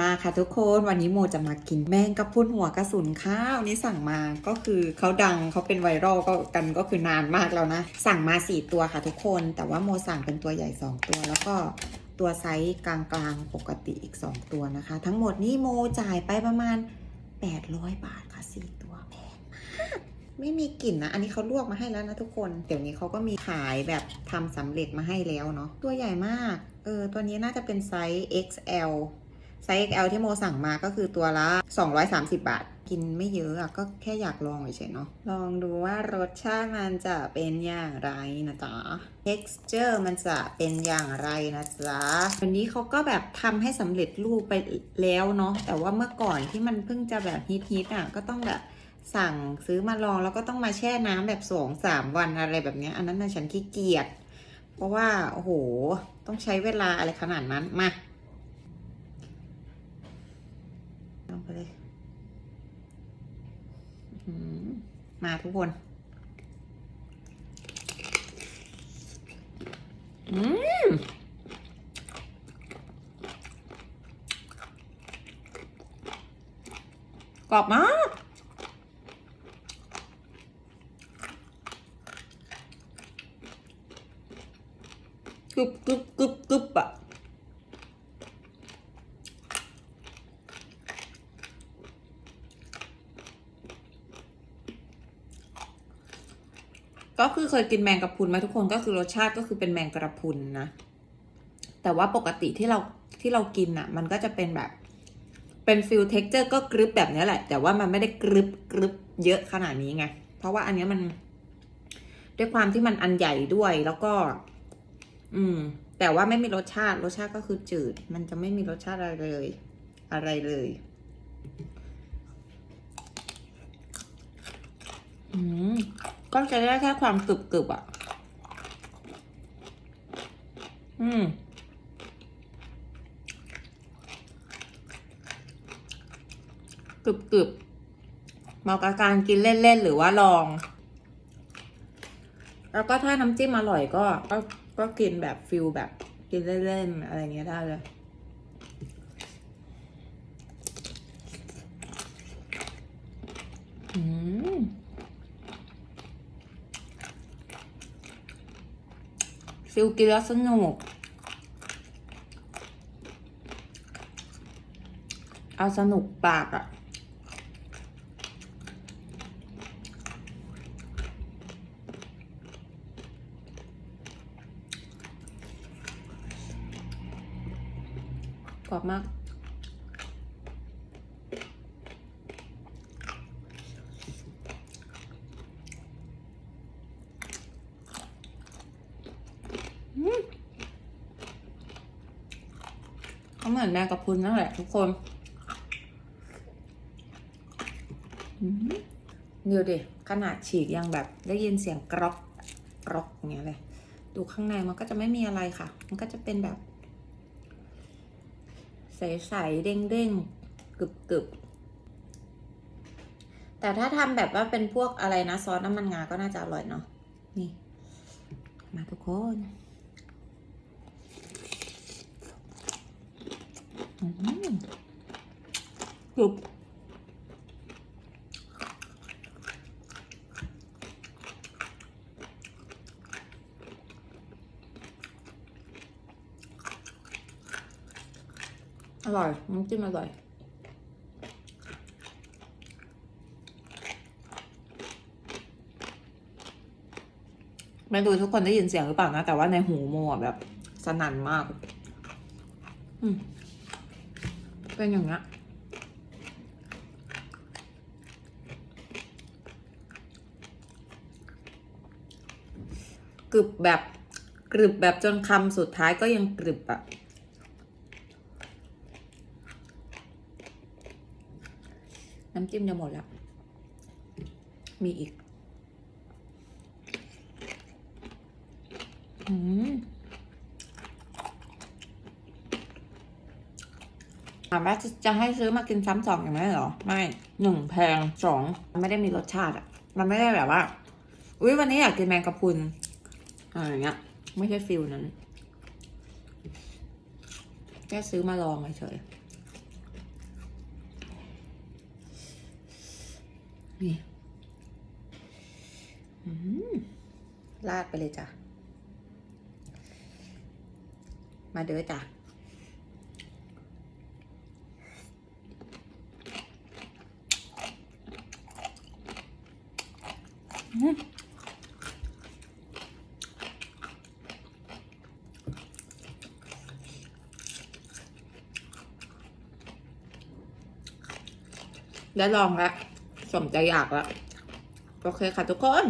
มาค่ะทุกคนวันนี้โมจะมากินแมงกะพรุนหัวกระสุนข้าวนี่สั่งมาก็คือเขาดังเขาเป็นไวรัลก็กันก็คือนานมากแล้วนะ สั่งมาสี่ตัวค่ะทุกคน แต่ว่าโมสั่งเป็นตัวใหญ่สองตัว แล้วก็ตัวไซส์กลางๆปกติอีกสองตัวนะคะ ทั้งหมดนี่โมจ่ายไปประมาณ 800 บาทค่ะสี่ตัวแพงมากไม่มีกลิ่นนะ อันนี้เขาลวกมาให้แล้วนะทุกคน เดี๋ยวนี้เขาก็มีขายแบบทำสำเร็จมาให้แล้วเนาะตัวใหญ่มากเออตัวนี้น่าจะเป็นไซส์ XL ไซส์ XL ที่โมสั่งมาก็คือตัวละ 230 บาท กินไม่เยอะอะก็แค่อยากลองเฉยๆเนาะ ลองดูว่ารสชาติมันจะเป็นอย่างไรนะจ๊ะ texture มันจะเป็นอย่างไรนะจ๊ะ วันนี้เขาก็แบบทำให้สำเร็จรูปไปแล้วเนาะ แต่ว่าเมื่อก่อนที่มันเพิ่งจะแบบฮิตๆอะก็ต้องแบบสั่งซื้อมาลองแล้วก็ต้องมาแช่น้ำแบบสองสามวันอะไรแบบนี้ อันนั้นน่ะฉันขี้เกียจ เพราะว่า โอ้โห ต้องใช้เวลาอะไรขนาดนั้น มา ลงไปเลยอื้อหือ มาทุกคนอืมกรอบมากกึบกึบกึบกึบอะ ก็คือเคยกินแมงกะพรุนไหมทุกคนก็คือรสชาติก็คือเป็นแมงกระพรุนนะ แต่ว่าปกติที่เราที่เรากินอะมันก็จะเป็นแบบ เป็นฟิลเท็กเจอร์ก็กรึบแบบนี้แหละ แต่ว่ามันไม่ได้กรึบกรึบเยอะขนาดนี้ไง เพราะว่าอันนี้มัน ด้วยความที่มันอันใหญ่ด้วยแล้วก็ อืม แต่ว่าไม่มีรสชาติ รสชาติก็คือจืด มันจะไม่มีรสชาติอะไรเลย อะไรเลย อืม ก็จะได้แค่ความกรึบกรึบๆอะ อืม กรึบกรึบๆเหมาะกับการกินเล่นๆ หรือว่าลอง แล้วก็ถ้าน้ำจิ้มอร่อยก็ ก็ก็กินแบบฟิลแบบกินเล่นๆ อะไรเงี้ยได้เลยอืม ฟิลกินแล้วสนุก เอาสนุกปากอะกรอบมาก ก็เหมือนแมงกะพรุนนั่นแหละทุกคนดูดิขนาดฉีกยังแบบได้ยินเสียงกรอกกรอกอย่างเงี้ยเลย ดูข้างในมันก็จะไม่มีอะไรค่ะ มันก็จะเป็นแบบ ใสๆเด้งๆกรึบๆ แต่ถ้าทำแบบว่าเป็นพวกอะไรนะ ซอสน้ำมันงาก็น่าจะอร่อยเนาะนี่ มาทุกคน อืม กรุบอร่อยน้ำจิ้มอร่อยไม่รู้ทุกคนได้ยินเสียงหรือเปล่านะ แต่ว่าในหูโมอะแบบสนั่นมาก อืม เป็นอย่างเงี้ยกรึบแบบกรึบแบบจนคำสุดท้ายก็ยังกรึบอะน้ำจิ้มจะหมดแล้ว มีอีก อืม ถามว่าจะให้ซื้อมากินซ้ำสองอย่างไหมนหรอ ไม่หนึ่งแพงสองมันไม่ได้มีรสชาติอะ มันไม่ได้แบบว่า อุ้ยวันนี้อยากกินแมงกะพรุนอะไรเงี้ย ไม่ใช่ฟิลนั้น แค่ซื้อมาลองเฉยนี่ลาดไปเลยจ้ะ มาเด้อจ้ะ ได้ลองแล้วสมใจอยากแล้ว โอเคค่ะทุกคน